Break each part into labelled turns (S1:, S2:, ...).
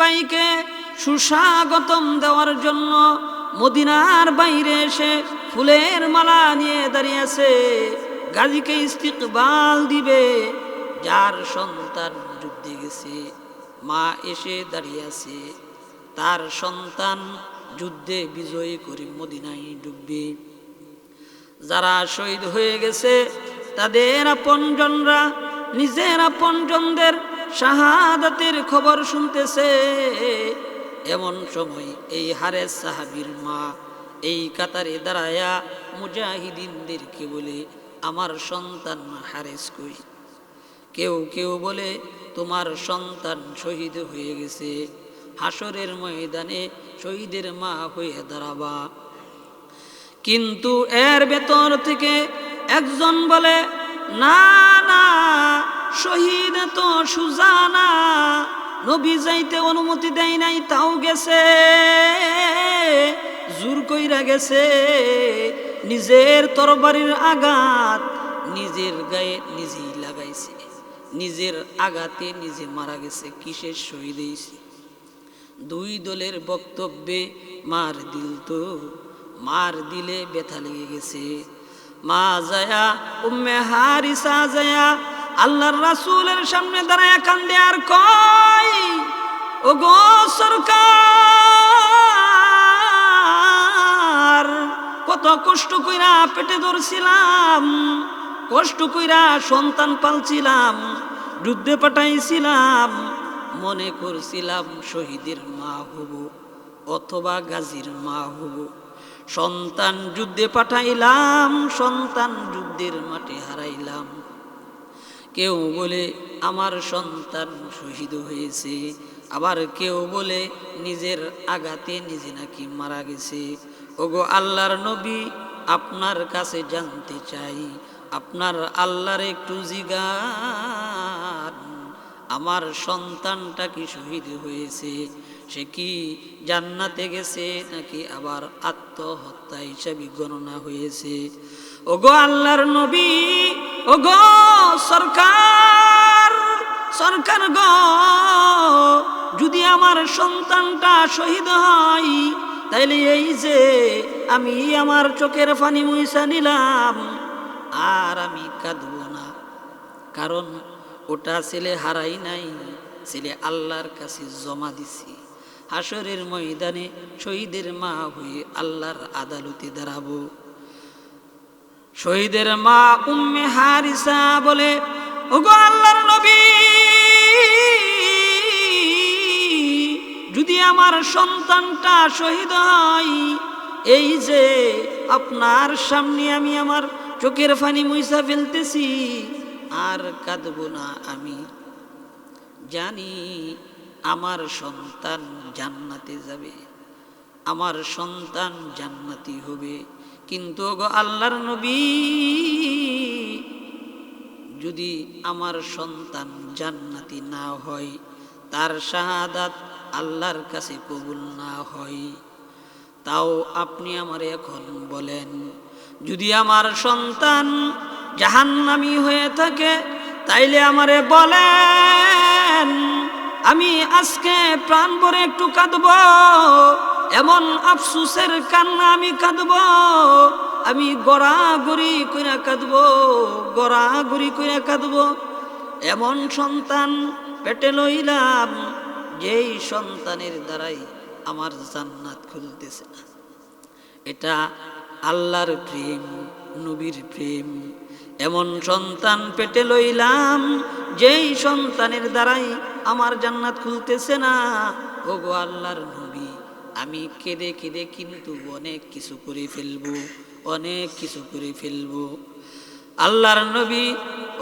S1: বাইকে সুস্বাগতম দেওয়ার জন্য মদিনার বাইরে এসে ফুলের মালা নিয়ে দাঁড়িয়েছে। গাজীকে ইস্তিকবাল দিবে, যার সন্তান যুদ্ধে গেছে, মা এসে দাঁড়িয়ে আছে তার সন্তান যুদ্ধে বিজয়ী করে মদিনায় ডুববে। যারা শহীদ হয়ে গেছে, তাদের আপনজনরা, নিজের আপনজনদের শাহাদাতের খবর শুনতেছে। এমন সময় এই হারেস সাহাবির মা এই কাতারে দাঁড়ায়া মুজাহিদিনদেরকে বলে, আমার সন্তান হারেস কই? কেউ কেউ বলে, তোমার সন্তান শহীদ হয়ে গেছে। হাসরের ময়দানে শহীদের মা হয়ে দাঁড়াবা। কিন্তু এর ভেতর থেকে একজন বলে, না না শহীদ তো সুজানা, নবী যাইতে অনুমতি দেয় নাই, তাও গেছে। জোর কইরা গেছে, নিজের তরবারির আঘাত নিজের গায়ে নিজেই লাগাইছে। নিজের আঘাতে নিজে মারা গেছে, কিসের শহীদ দুই দলের বক্তব্যে মার দিল তো, মার দিলে ব্যথা লেগে গেছে। মা যায়া, উম্মে হারিসা যায়া আল্লাহর রাসূলের সামনে দাঁড়ায় কান্দে, আর কয় ও সরকার, কত কষ্ট কইরা পেটে ধরছিলাম, কষ্ট কইরা সন্তান পালছিলাম, যুদ্ধে পাঠাইছিলাম, মনে করছিলাম শহীদের মা হব অথবা গাজীর মা হব। সন্তান যুদ্ধে পাঠাইলাম, সন্তান যুদ্ধের মাঠে হারাইলাম। কেউ বলে আমার সন্তান শহীদ হয়েছে। আবার কেউ বলে নিজের আঘাতে নিজে নাকি মারা গেছে। ওগো আল্লাহর নবী, আপনার কাছে জানতে চাই। আপনার আল্লাহর একটু জিগান। আমার সন্তানটা কি শহীদ হয়েছে? সে কি? জান্নাতে গেছে নাকি আবার আত্মহত্যা হিসাবে গণনা হয়েছে? ওগো আল্লাহর নবী, ওগো সরকার সরকার গো, যদি আমার সন্তানটা শহীদ হয়, তাইলে এই যে আমি আমার চোখের ফানি মুইসা নিলাম, আর আমি কাঁদব না। কারণ ওটা ছেলে হারাই নাই, ছেলে আল্লাহর কাছে জমা দিছি। হাসরের ময়দানে শহীদের মা হয়ে আল্লাহর আদালতে দাঁড়াবো। শহীদের মা উম্মে হারিসা বলে, ওগো আল্লাহর নবী, যদি আমার সন্তানটা শহীদ হয়, এই যে আপনার সামনে আমি আমার চোখের ফানি মুইসা ফেলতেছি, আর কাঁদব না আমি। জানি আমার সন্তান জান্নাতে যাবে, আমার সন্তান জান্নাতি হবে। কিন্তু গো আল্লাহর নবী, যদি আমার সন্তান জান্নাতি না হয়, তার শাহাদাত আল্লাহর কাছে কবুল না হয়। তাও আপনি আমার এখন বলেন, যদি আমার সন্তান জাহান্নামি হয়ে থাকে, তাইলে আমারে বলেন আমি আজকে প্রাণ ভরে একটু কাঁদব। এমন আফসুসের কান্না আমি কাঁদব। আমি গড়াগড়ি কইরা কাঁদব, গড়াগড়ি কইরা কাঁদব। এমন সন্তান পেটে লইলাম, যেই সন্তানের দ্বারাই আমার জান্নাত খুলতেছে না। এটা আল্লাহর প্রেম, নবীর প্রেম। এমন সন্তান পেটে লইলাম, যেই সন্তানের দ্বারাই আমার জান্নাত খুলতেছে না। ও গো আল্লাহর নবী, আমি কেঁদে কেঁদে কিন্তু অনেক কিছু করে ফেলব, অনেক কিছু করে ফেলব। আল্লাহর নবী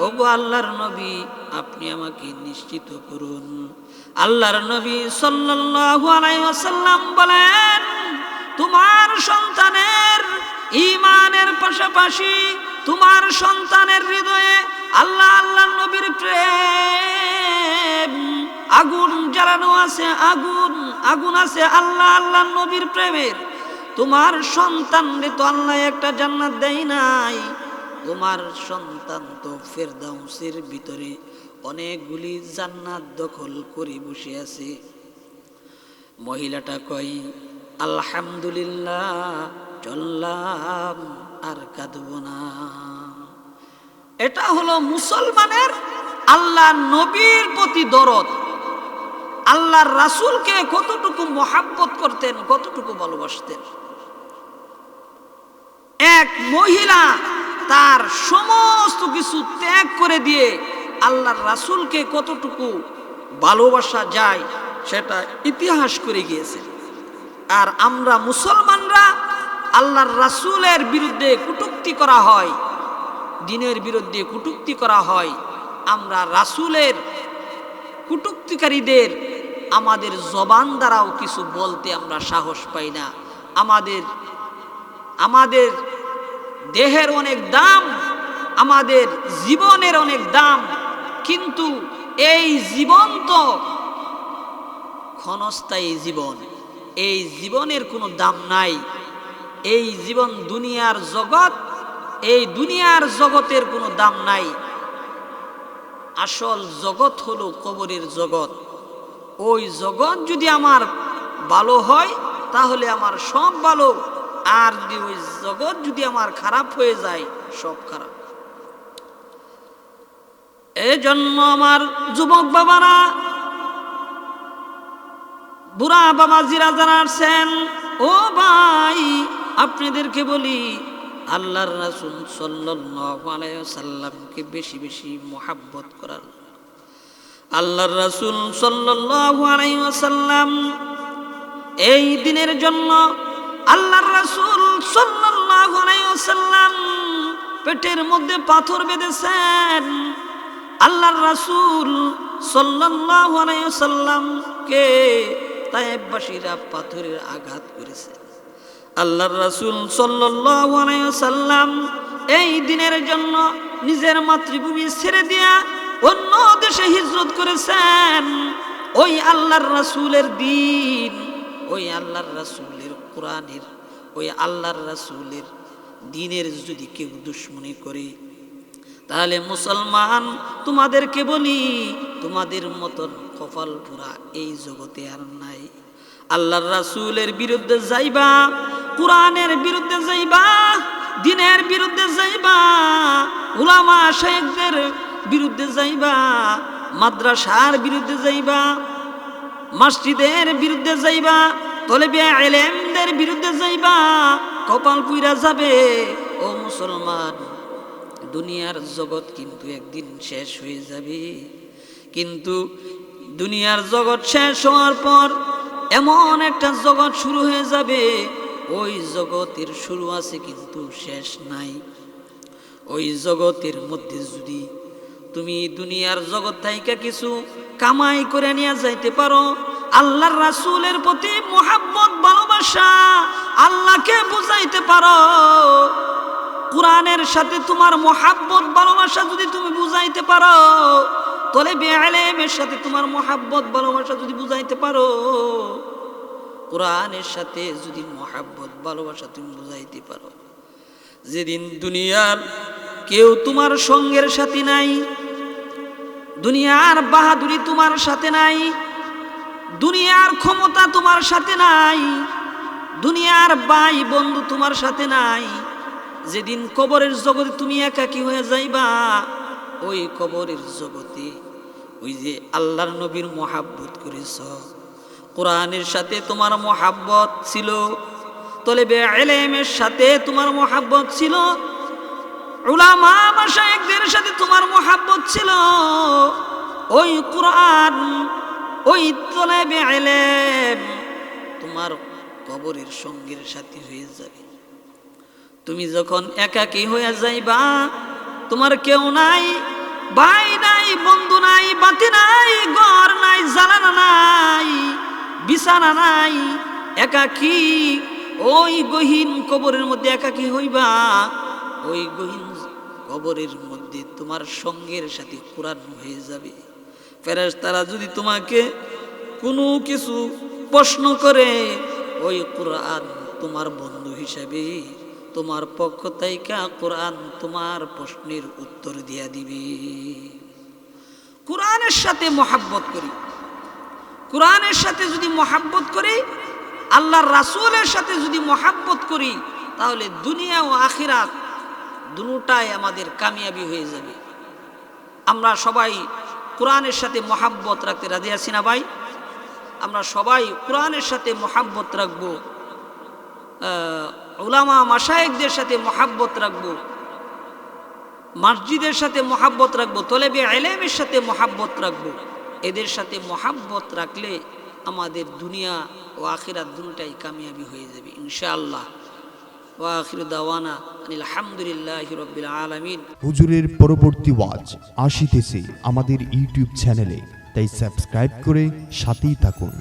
S1: ও গো আল্লাহর নবী, আপনি আমাকে নিশ্চিত করুন। আল্লাহর নবী সাল্লাল্লাহু আলাইহি ওয়াসাল্লাম বলেন, তোমার সন্তানের ইমানের পাশাপাশি তোমার সন্তানের হৃদয়ে আল্লাহ আল্লাহ নবীর প্রেম। আগুন জ্বালানো আছে, আগুন আগুন আছে আল্লাহ আল্লাহ নবীর প্রেমের। তোমার সন্তান তো আল্লাহ একটা জান্নাত দেয় নাই। তোমার সন্তান তো ফেরদাউসের ভিতরে অনেকগুলি জান্নাত দখল করে বসে আছে। মহিলাটা কই আলহামদুলিল্লাহ চললাম আর কাঁদব না। এটা হলো মুসলমানের আল্লাহ নবীর প্রতি দরদ। আল্লাহর রাসূলকে কতটুকু মহাব্বত করতেন, কতটুকু ভালোবাসতেন। এক মহিলা তার সমস্ত কিছু ত্যাগ করে দিয়ে আল্লাহর রাসূলকে কতটুকু ভালোবাসা যায়, সেটা ইতিহাস করে গিয়েছে। আর আমরা মুসলমানরা আল্লাহর রাসূলের বিরুদ্ধে কটূক্তি করা হয়, দিনের বিরুদ্ধে কটূক্তি করা হয়, আমরা রাসূলের কুটুক্তিকারীদের আমাদের জবান দ্বারাও কিছু বলতে আমরা সাহস পাই না। আমাদের আমাদের দেহের অনেক দাম, আমাদের জীবনের অনেক দাম, কিন্তু এই জীবন তো ক্ষণস্থায়ী জীবন, এই জীবনের কোনো দাম নাই। এই জীবন দুনিয়ার জগৎ, এই দুনিয়ার জগতের কোনো দাম নাই। আসল জগৎ হলো কবরের জগৎ। ওই জগৎ যদি আমার ভালো হয়, তাহলে আমার সব ভালো। আর যদি ওই জগৎ যদি আমার খারাপ হয়ে যায়, সব খারাপ। এই জন্য আমার যুবক বাবারা, বুড়া বাবা জিরা যারা আছেন, ও ভাই আপনাদেরকে বলি, আল্লাহর রাসূল সাল্লামকে বেশি বেশি মোহাব্বত করার। আল্লাহর রাসূল ওয়াসাল্লাম এই দিনের জন্য আল্লাহর রাসূল ওয়াসাল্লাম পেটের মধ্যে পাথর বেঁধেছেন। আল্লাহর রাসূল আলাইহি ওয়াসাল্লামকে তায়েববাসীরা পাথরের আঘাত করেছে। আল্লাহর রাসূল আলাইহি এই দিনের জন্য নিজের মাতৃভূমি ছেড়ে দিয়া অন্য দেশে হিজরত করেছেন। ওই আল্লাহর রাসূলের দিন, ওই আল্লাহর রাসূলের কোরআনের, ওই আল্লাহর রাসূলের দিনের যদি কেউ দুশ্মনী করে, তাহলে মুসলমান তোমাদেরকে বলি, তোমাদের মতন কপাল পুরা এই জগতে আর নাই। আল্লাহর রাসূলের বিরুদ্ধে যাইবা কোরআনের বিরুদ্ধে যাইবা, দিনের বিরুদ্ধে যাইবা, উলামা শেখদের বিরুদ্ধে যাইবা, মাদ্রাসার বিরুদ্ধে যাইবা, মসজিদের বিরুদ্ধে যাইবা তলেবে এলেমদের বিরুদ্ধে যাইবা, কপাল পুইরা যাবে। ও মুসলমান, দুনিয়ার জগৎ কিন্তু একদিন শেষ হয়ে যাবে। কিন্তু দুনিয়ার জগৎ শেষ হওয়ার পর এমন একটা জগৎ শুরু হয়ে যাবে ওই জগতের শুরু আছে কিন্তু শেষ নাই। ওই জগতের মধ্যে যদি তুমি দুনিয়ার জগৎ থাইকা কিছু কামাই করে নিয়ে যাইতে পারো, আল্লাহর রাসূলের প্রতি মোহাব্বত, ভালোবাসা আল্লাহকে বুঝাইতে পারো। কোরআনের সাথে তোমার মোহাব্বত, ভালোবাসা যদি তুমি বুঝাইতে পারো, তলে বেআলেমের সাথে তোমার মোহাব্বত, ভালোবাসা যদি বুঝাইতে পারো কোরআনের সাথে যদি মোহাব্বত, ভালোবাসা তুমি বুঝাইতে পারো। যেদিন দুনিয়ার কেউ তোমার সঙ্গের সাথে নাই, দুনিয়ার বাহাদুরি তোমার সাথে নাই, দুনিয়ার ক্ষমতা তোমার সাথে নাই, দুনিয়ার ভাই বন্ধু তোমার সাথে নাই, যেদিন কবরের জগতে তুমি একাকী হয়ে যাইবা, ওই কবরের জগতে ওই যে আল্লাহর নবীর মহাব্বত করেছ। কোরআনের সাথে তোমার মোহাব্বত ছিল। তলেবে এলেমের সাথে তোমার মোহাব্বত ছিল। উলামা মাশায়েখদের সাথে তোমার মোহাব্বত ছিল। ওই কোরআন, ওই তলেবে এলেম তোমার কবরের সঙ্গের সাথী হয়ে যাবে। তুমি যখন একাকী হয়ে যাইবা, তোমার কেউ নাই, ভাই বিছানা নাই, একাকী, ওই গহীন কবরের মধ্যে একাকী হইবা। ওই গহীন কবরের মধ্যে তোমার সঙ্গের সাথে কোরআন হয়ে যাবে। ফেরেস তারা যদি তোমাকে কোনো কিছু প্রশ্ন করে, ওই কোরআন তোমার বন্ধু হিসাবে, তোমার পক্ষ থেকে কোরআন তোমার প্রশ্নের উত্তর দিয়া দিবে। কোরআনের সাথে মহাব্বত করি। কোরআনের সাথে যদি মহাব্বত করি, আল্লাহর রাসুলের সাথে যদি মহাব্বত করি, তাহলে দুনিয়া ও আখিরাত দুটাই আমাদের কামিয়াবি হয়ে যাবে। আমরা সবাই কোরআনের সাথে মহাব্বত রাখতে রাজি আছি না ভাই? আমরা সবাই কোরআনের সাথে মহাব্বত রাখব। ওলামা মাসায়েকদের সাথে মহাব্বত রাখব। মসজিদের সাথে মহাব্বত রাখব। তলেবে এলেমের সাথে মহাব্বত রাখব। এদের সাথে মহাব্বত রাখলে আমাদের দুনিয়া ও আখিরাত দুটাই কামিয়াবি হয়ে যাবে, ইনশাআল্লাহ।
S2: হুজুরের পরবর্তী ওয়াজ আসিতেছে আমাদের ইউটিউব চ্যানেলে, তাই সাবস্ক্রাইব করে সাথেই থাকুন।